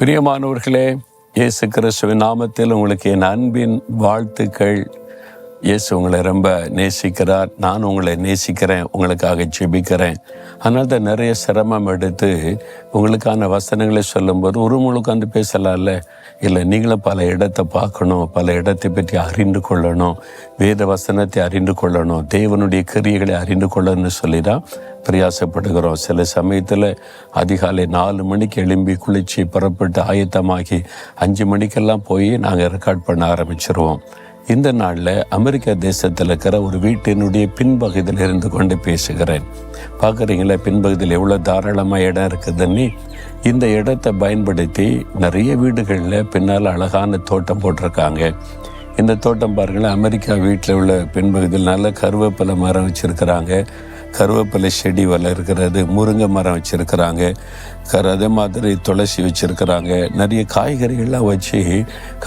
பிரியமானவர்களே இயேசு கிறிஸ்துவின் நாமத்தில் உங்களுக்கு என் அன்பின் வாழ்த்துக்கள். இயேசு உங்களை ரொம்ப நேசிக்கிறார். நான் உங்களை நேசிக்கிறேன். உங்களுக்காக ஜெபிக்கிறேன். அதனால தான் நிறைய சிரமம் எடுத்து உங்களுக்கான வசனங்களை சொல்லும்போது ஒரு முழு வந்து பேசலாம்ல? இல்லை நீங்களும் பல இடத்தை பார்க்கணும். பல இடத்தை பற்றி அறிந்து கொள்ளணும். வேத வசனத்தை அறிந்து கொள்ளணும். தேவனுடைய கிரியைகளை அறிந்து கொள்ளணும்னு சொல்லி தான் பிரயாசப்படுகிறோம். சில சமயத்தில் அதிகாலை நாலு மணிக்கு எழும்பி குளிச்சு புறப்பட்டு ஆயத்தமாகி அஞ்சு மணிக்கெல்லாம் போய் நாங்கள் ரெக்கார்ட் பண்ண ஆரம்பிச்சிருவோம். இந்த நாளில் அமெரிக்கா தேசத்தில் இருக்கிற ஒரு வீட்டினுடைய பின்பகுதியில் இருந்து கொண்டு பேசுகிறேன். பார்க்குறீங்களா? பின்பகுதியில் எவ்வளோ தாராளமாக இடம் இருக்குதுன்னு? இந்த இடத்தை பயன்படுத்தி நிறைய வீடுகளில் பின்னால் அழகான தோட்டம் போட்டிருக்காங்க. இந்த தோட்டம் பாருங்களேன் அமெரிக்கா வீட்டில் உள்ள பின்பகுதியில் நல்ல கருவேப்பிலை மரம் வச்சுருக்கிறாங்க. கருவேப்பிலை செடி வளர்க்கிறது முருங்கை மரம் வச்சுருக்கிறாங்க. கரு அதே மாதிரி துளசி வச்சுருக்கிறாங்க. நிறைய காய்கறிகள்லாம் வச்சு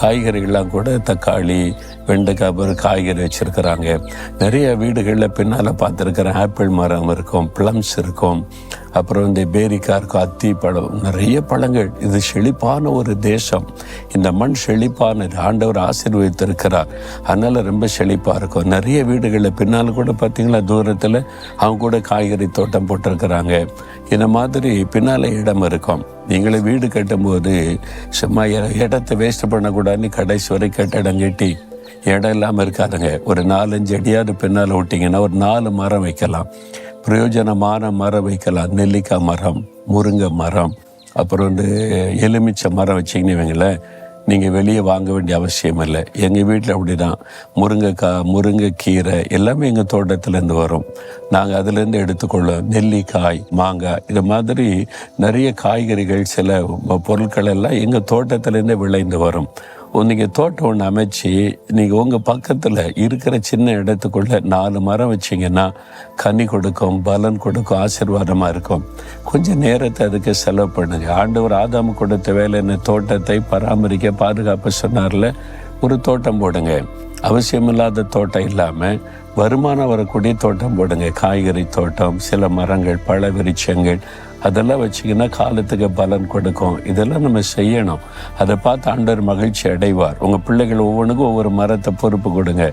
காய்கறிகள்லாம் கூட தக்காளி வெண்டைக்காய் ஒரு காய்கறி வச்சுருக்கிறாங்க. நிறைய வீடுகளில் பின்னால் பார்த்துருக்குறேன் ஆப்பிள் மரம் இருக்கும் ப்ளம்ஸ் இருக்கும். அப்புறம் இந்த பேரிக்காய் இருக்கும் அத்தி பழம் நிறைய பழங்கள். இது செழிப்பான ஒரு தேசம். இந்த மண் செழிப்பானது. ஆண்டவர் ஆசீர்வதித்திருக்கிறார். அதனால் ரொம்ப செழிப்பாக இருக்கும். நிறைய வீடுகளில் பின்னால் கூட பார்த்திங்களா தூரத்தில் அவங்க கூட காய்கறி தோட்டம் போட்டிருக்கிறாங்க. இந்த மாதிரி பின்னால் இடம் இருக்கும். நீங்களே வீடு கட்டும்போது சும்மா இடத்தை வேஸ்ட் பண்ணக்கூடாதுன்னு கடைசி வரை கட்டடம் கட்டி இடம் இல்லாமல் இருக்காதுங்க. ஒரு நாலஞ்சு அடியாவது பின்னால் விட்டிங்கன்னா ஒரு நாலு மரம் வைக்கலாம். பிரயோஜனமான மரம் வைக்கலாம். நெல்லிக்காய் மரம் முருங்கை மரம் அப்புறம் வந்து எலுமிச்சை மரம் வச்சிங்கன்னு வைங்களேன். நீங்கள் வெளியே வாங்க வேண்டிய அவசியம் இல்லை. எங்கள் வீட்டில் அப்படி தான் முருங்கைக்காய் முருங்கைக்கீரை எல்லாமே எங்கள் தோட்டத்துலேருந்து வரும். நாங்கள் அதுலேருந்து எடுத்துக்கொள்ளும். நெல்லிக்காய் மாங்காய் இது மாதிரி நிறைய காய்கறிகள் சில பொருட்கள் எல்லாம் எங்கள் தோட்டத்துலேருந்தே விளைந்து வரும். நீங்கள் தோட்டம் ஒன்று அமைச்சு நீங்கள் உங்கள் பக்கத்தில் இருக்கிற சின்ன இடத்துக்குள்ள நாலு மரம் வச்சீங்கன்னா கனி கொடுக்கும் பலன் கொடுக்கும் ஆசீர்வாதமாக இருக்கும். கொஞ்சம் நேரத்தை அதுக்கு செலவு பண்ணுங்க. ஆண்டவர் ஆதாம் கொடுத்த வேலை என்ன தோட்டத்தை பராமரிக்க பாதுகாப்பு சொன்னார்ல ஒரு தோட்டம் போடுங்க. அவசியமில்லாத தோட்டம் இல்லாமல் வருமானம் வரக்கூடிய தோட்டம் போடுங்க. காய்கறி தோட்டம் சில மரங்கள் பழ விருட்சங்கள் அதெல்லாம் வச்சிங்கன்னா காலத்துக்கு பலன் கொடுக்கும். இதெல்லாம் நம்ம செய்யணும். அதை பார்த்து ஆண்டவர் மகிழ்ச்சி அடைவார். உங்கள் பிள்ளைகள் ஒவ்வொன்றுக்கும் ஒவ்வொரு மரத்தை பொறுப்பு கொடுங்க.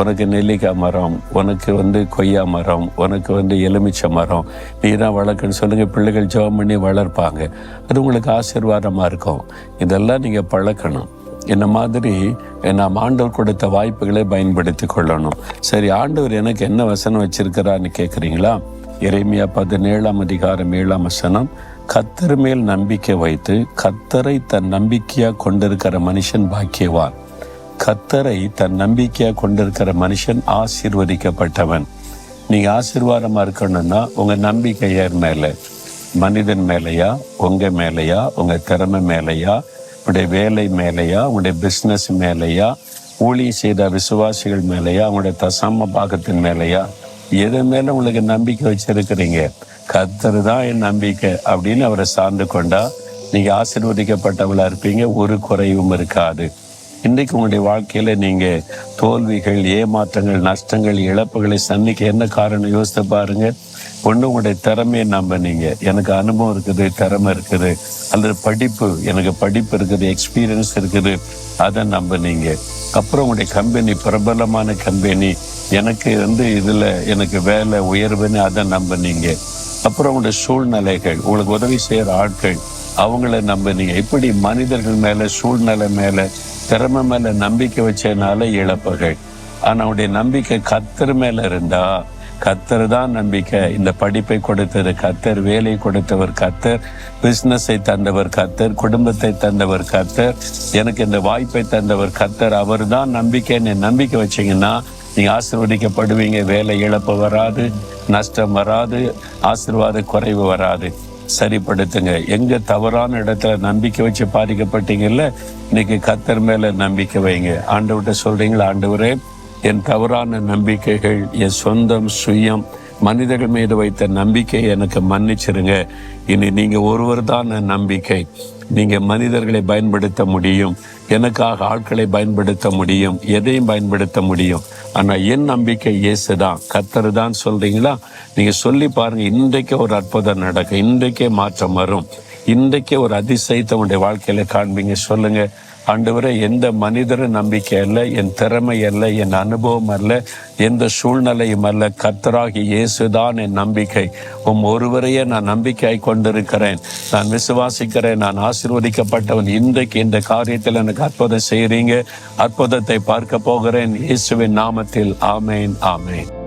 உனக்கு நெல்லிக்காய் மரம் உனக்கு வந்து கொய்யா மரம் உனக்கு வந்து எலுமிச்சை மரம் நீ தான் வளர்க்குன்னு சொல்லுங்கள் பிள்ளைகள் ஜெபம் பண்ணி வளர்ப்பாங்க. அது உங்களுக்கு ஆசீர்வாதமாக இருக்கும். இதெல்லாம் நீங்கள் பழக்கணும். இந்த மாதிரி நாம் ஆண்டவர் கொடுத்த வாய்ப்புகளை பயன்படுத்தி கொள்ளணும். சரி ஆண்டவர் எனக்கு என்ன வசனம் வச்சிருக்கிறான்னு கேட்குறீங்களா இறைமையா பதினேழாம் அதிகாரம் ஏழாம் வசனம் கத்தர் மேல் நம்பிக்கை வைத்து கத்தரை தன் நம்பிக்கையாக கொண்டிருக்கிற மனுஷன் பாக்கியவான். கத்தரை தன் நம்பிக்கையாக கொண்டிருக்கிற மனுஷன் ஆசீர்வதிக்கப்பட்டவன். நீங்க ஆசீர்வாதமா இருக்கணும்னா உங்க நம்பிக்கை யார் மேல? மனிதன் மேலையா? உங்க மேலையா? உங்க திறமை மேலையா? உங்களுடைய வேலை மேலையா? உங்களுடைய பிஸ்னஸ் மேலையா? ஊழியம் செய்த விசுவாசிகள் மேலையா? உங்களுடைய தசம பாகத்தின் மேலையா? எது மேல உங்களுக்கு நம்பிக்கை வச்சிருக்கிறீங்க. கத்தர் தான் என் நம்பிக்கை அப்படின்னு அவரை சார்ந்து கொண்டா நீங்க ஆசிர்வதிக்கப்பட்டவளா இருப்பீங்க ஒரு குறைவும் இருக்காது. இன்றைக்கு உங்களுடைய வாழ்க்கையில நீங்க தோல்விகள் ஏமாற்றங்கள் நஷ்டங்கள் இழப்புகளை சந்திக்க என்ன காரணம் யோசித்து பாருங்க. ஒன்று உங்களுடைய திறமையை நம்பினீங்க. எனக்கு அனுபவம் இருக்குது திறமை இருக்குது அல்லது படிப்பு எனக்கு படிப்பு இருக்குது எக்ஸ்பீரியன்ஸ் இருக்குது அதை நம்பினீங்க. அப்புறம் உங்களுடைய கம்பெனி பிரபலமான கம்பெனி. எனக்கு வந்து இதில் எனக்கு வேலை உயர்வுன்னு அதை நம்பினீங்க. அப்புறம் உங்களுடைய சூழ்நிலைகள் உங்களுக்கு உதவி செய்கிற ஆட்கள் அவங்கள நம்பினீங்க. இப்படி மனிதர்கள் மேலே சூழ்நிலை மேலே திறமை மேலே நம்பிக்கை வச்சதுனால இழப்புகள். ஆனால் அவனுடைய நம்பிக்கை கத்தர் மேலே இருந்தா கத்தர் தான் நம்பிக்கை. இந்த படிப்பை கொடுத்தது கத்தர் வேலை கொடுத்தவர் கத்தர் பிஸ்னஸை தந்தவர் கத்தர் குடும்பத்தை தந்தவர் கத்தர் எனக்கு இந்த வாய்ப்பை தந்தவர் கத்தர் அவர் தான் நம்பிக்கைன்னு நம்பிக்கை வச்சிங்கன்னா நீங்கள் ஆசீர்வதிக்கப்படுவீங்க. வேலை இழப்பு வராது நஷ்டம் வராது ஆசீர்வாத குறைவு வராது. சரிப்படுத்துங்க. எங்க தவறான இடத்துல நம்பிக்கை வச்சு பாதிக்கப்பட்டீங்கல்ல இன்னைக்கு கத்தர் மேல நம்பிக்கை வைங்க. ஆண்டவர்கிட்ட சொல்றீங்களா? ஆண்டவரே என் தவறான நம்பிக்கைகள் என் சொந்தம் சுயம் மனிதர்கள் மீது வைத்த நம்பிக்கை எனக்கு மன்னிச்சிருங்க. இனி நீங்கள் ஒருவர் தான் நம்பிக்கை. நீங்கள் மனிதர்களை பயன்படுத்த முடியும். எனக்காக ஆட்களை பயன்படுத்த முடியும். எதையும் பயன்படுத்த முடியும். ஆனால் என் நம்பிக்கை இயேசு தான் கத்தர் தான் சொல்கிறீங்களா நீங்கள் சொல்லி பாருங்கள் இன்றைக்கே ஒரு அற்புதம் நடக்கும். இன்றைக்கே மாற்றம் வரும். இன்றைக்கு ஒரு அதிசயத்தை உங்களுடைய வாழ்க்கையில காண்பீங்க. சொல்லுங்க ஆண்டவரே எந்த மனிதர நம்பிக்கை அல்ல என் திறமை அல்ல என் அனுபவம் அல்ல எந்த சூழ்நிலையும் அல்ல. கர்த்தராகி இயேசுதான் என் நம்பிக்கை. உம் ஒருவரையே நான் நம்பிக்கையாய் கொண்டிருக்கிறேன். நான் விசுவாசிக்கிறேன் நான் ஆசிர்வதிக்கப்பட்டவன். இன்றைக்கு இந்த காரியத்தில் எனக்கு அற்புதம் செய்கிறீங்க அற்புதத்தை பார்க்க போகிறேன். இயேசுவின் நாமத்தில். ஆமேன் ஆமேன்.